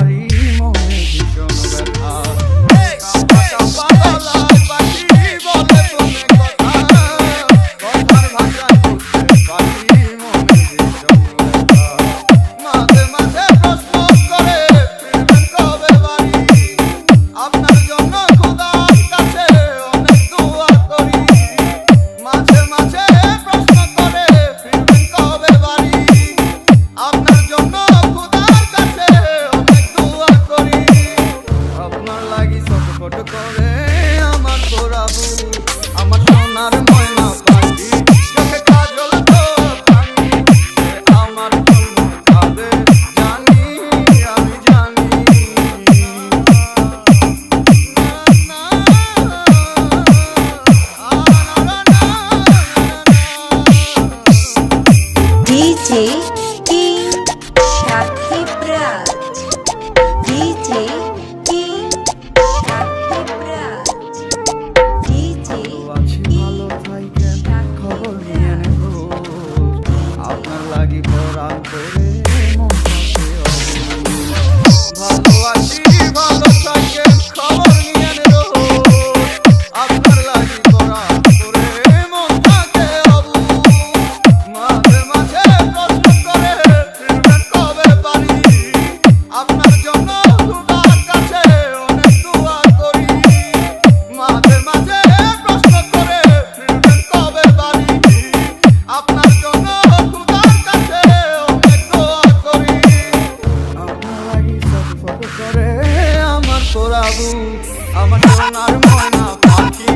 body. over. আমার সোনার ময়না পাখি।